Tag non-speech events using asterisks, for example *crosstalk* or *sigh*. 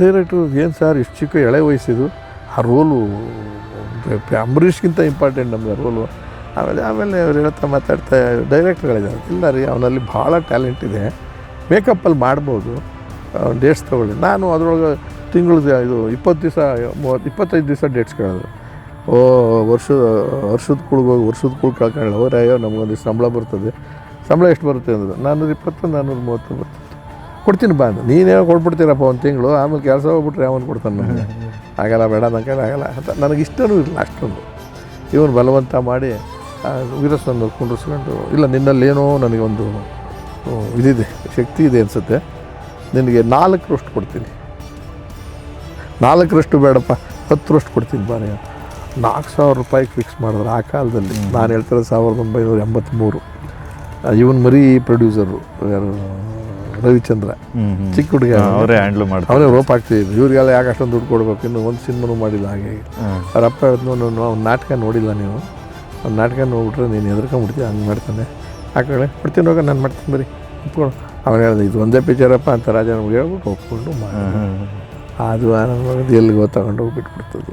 ಡೈರೆಕ್ಟ್ರು ಏನು ಸರ್, ಇಷ್ಟು ಚಿಕ್ಕ ಎಳೆ ವಯಸ್ಸಿದು, ಆ ರೋಲು ಅಂಬರೀಷ್ಗಿಂತ ಇಂಪಾರ್ಟೆಂಟ್ ನಮಗೆ ರೋಲು. ಆಮೇಲೆ ಆಮೇಲೆ ಅವ್ರು ಹೇಳ್ತಾ ಮಾತಾಡ್ತಾ, ಡೈರೆಕ್ಟ್ರ್ಗಳಿದ್ದಾರೆ. ಇಲ್ಲ ರೀ ಅವನಲ್ಲಿ ಭಾಳ ಟ್ಯಾಲೆಂಟ್ ಇದೆ. ಮೇಕಪ್ಪಲ್ಲಿ ಮಾಡ್ಬೋದು. ಡೇಟ್ಸ್ ತೊಗೊಳ್ಳಿ. ನಾನು ಅದರೊಳಗೆ ತಿಂಗಳದ ಇದು ಇಪ್ಪತ್ತು ದಿವಸ, ಮೂವತ್ತು, ಇಪ್ಪತ್ತೈದು ದಿವಸ ಡೇಟ್ಸ್ ಕೇಳೋದು. ಓ ವರ್ಷದ ವರ್ಷದ ಕುಳ್ಗೋಗಿ ವರ್ಷದ ಕುಳ್ ಅವ್ರೆ ಅಯ್ಯೋ ನಮಗೊಂದು ಸಂಬಳ ಬರ್ತದೆ. ಸಂಬಳ ಎಷ್ಟು ಬರುತ್ತೆ ಅಂದ್ರೆ ನಾನ್ನೂರು ಇಪ್ಪತ್ತು ನಾನ್ನೂರು ಮೂವತ್ತು ಬರ್ತದೆ. ಕೊಡ್ತೀನಿ ಬಾ ನೀನು ನೀನೇ ಕೊಟ್ಬಿಡ್ತೀರಪ್ಪ ಒಂದು ತಿಂಗಳು ಆಮೇಲೆ ಕೆಲಸ ಹೋಗ್ಬಿಟ್ರೆ ಯಾವನು ಕೊಡ್ತಾನೆ ನನಗೆ *laughs* ಆಗಲ್ಲ ಬೇಡ ನನ್ನ ಕೈಲಿ ಆಗಲ್ಲ ಅಂತ. ನನಗೆ ಇಷ್ಟನೂ ಇರಲಿಲ್ಲ ಅಷ್ಟೊಂದು. ಇವನು ಬಲವಂತ ಮಾಡಿ ವೀರಸ್ವಾಮಿ ಕುಂಡ್ರಿಸ್ಕೊಂಡು ಇಲ್ಲ ನಿನ್ನಲ್ಲಿ ಏನೋ ನನಗೆ ಒಂದು ಇದಿದೆ ಶಕ್ತಿ ಇದೆ ಅನಿಸುತ್ತೆ. ನಿನಗೆ ನಾಲ್ಕರಷ್ಟು ಕೊಡ್ತೀನಿ. ನಾಲ್ಕರಷ್ಟು ಬೇಡಪ್ಪ ಹತ್ತರಷ್ಟು ಕೊಡ್ತೀನಿ ಬಾರಿ ನಾಲ್ಕು ಸಾವಿರ ರೂಪಾಯಿಗೆ ಫಿಕ್ಸ್ ಮಾಡಿದ್ರು ಆ ಕಾಲದಲ್ಲಿ. ನಾನು ಹೇಳ್ತಾರೆ ಸಾವಿರದ ಒಂಬೈನೂರ ಎಂಬತ್ತ್ಮೂರು ಇವನ್ ಮರಿ ಪ್ರೊಡ್ಯೂಸರು ಯಾರು? ರವಿಚಂದ್ರ ಚಿಕ್ಕ ಹುಡುಗ ಅವರೇ ಹ್ಯಾಂಡ್ಲ್ ಮಾಡ್ತಾರೆ. ಅವರೇ ರೋಪ್ ಆಗ್ತಿದ್ರು ಇವ್ರಿಗೆಲ್ಲ ಯಾಕೆ ಅಷ್ಟೊಂದು ದುಡ್ಡು ಕೊಡ್ಬೇಕು? ಇನ್ನು ಒಂದು ಸಿನಿಮಾನು ಮಾಡಿಲ್ಲ ಹಾಗೆ. ಅವ್ರ ಅಪ್ಪ ಹೇಳಿದ್ನು ನಾಟಕ ನೋಡಿಲ್ಲ ನೀವು ಅವ್ನ ನಾಟಕ ನೋಡ್ಬಿಟ್ರೆ ನೀನು ಎದ್ರಕೊಂಡ್ಬಿಡ್ತೀಯ ಹಂಗೆ ಮಾಡ್ತಾನೆ. ಹಾಕೊಳ್ಳೆ ಬಿಡ್ತೀನಿ ಹೋಗ ನಾನು ಮಾಡ್ತೀನಿ ಬರೀ. ಒಪ್ಕೊಂಡು ಅವನು ಹೇಳ್ದೆ ಇದು ಒಂದೇ ಪಿಕ್ಚರಪ್ಪ ಅಂತ ರಾಜ ನಮ್ಗೆ ಹೇಳ್ಬಿಟ್ಟು ಒಪ್ಕೊಂಡು ಮಾಡಿ ಅದು ಆನಂದ ಎಲ್ಲಿಗೆ ತಗೊಂಡು ಹೋಗಿ ಬಿಟ್ಬಿಡ್ತದ್ದು